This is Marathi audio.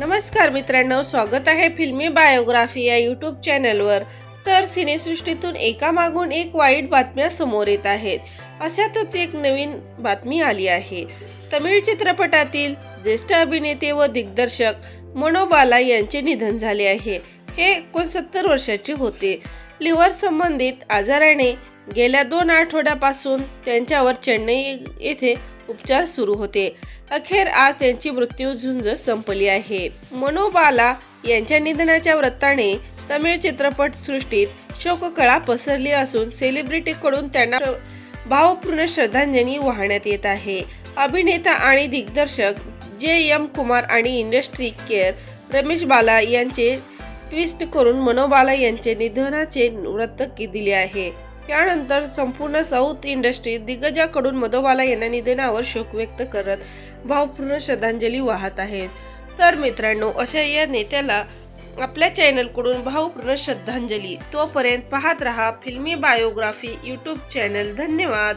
नमस्कार मित्रांनो स्वागत आहे फिल्मी बायोग्राफी या यूट्यूब चॅनलवर. तर सिनेसृष्टीतून एका मागून एक वाईट बातम्या समोर येत आहेत. अशातच एक नवीन बातमी आली आहे. तमिळ चित्रपटातील ज्येष्ठ अभिनेते व दिग्दर्शक मनोबाला यांचे निधन झाले आहे. हे एकोणसत्तर वर्षाचे होते. लिव्हर संबंधित आजाराने गेल्या दोन आठवड्यापासून त्यांच्यावर चेन्नई येथे उपचार सुरू होते. अखेर आज त्यांची मृत्यू झुंज संपली आहे. मनोबाला यांच्या निधनाच्या वृत्ताने तमिळ चित्रपट सृष्टीत शोककळा पसरली असून सेलिब्रिटीकडून त्यांना भावपूर्ण श्रद्धांजली वाहण्यात येत आहे. अभिनेता आणि दिग्दर्शक जे एम कुमार आणि इंडस्ट्री केअर रमेश बाला यांचे ट्विस्ट करून मनोबाला यांचे निधनाचे वृत्त दिले आहे. त्यानंतर संपूर्ण साऊथ इंडस्ट्री दिग्गजाकडून मधोबाला यांना निधनावर शोक व्यक्त करत भावपूर्ण श्रद्धांजली वाहत आहेत तर मित्रांनो अशा या नेत्याला आपल्या चॅनलकडून भावपूर्ण श्रद्धांजली. तोपर्यंत पाहत रहा फिल्मी बायोग्राफी यूट्यूब चॅनल धन्यवाद.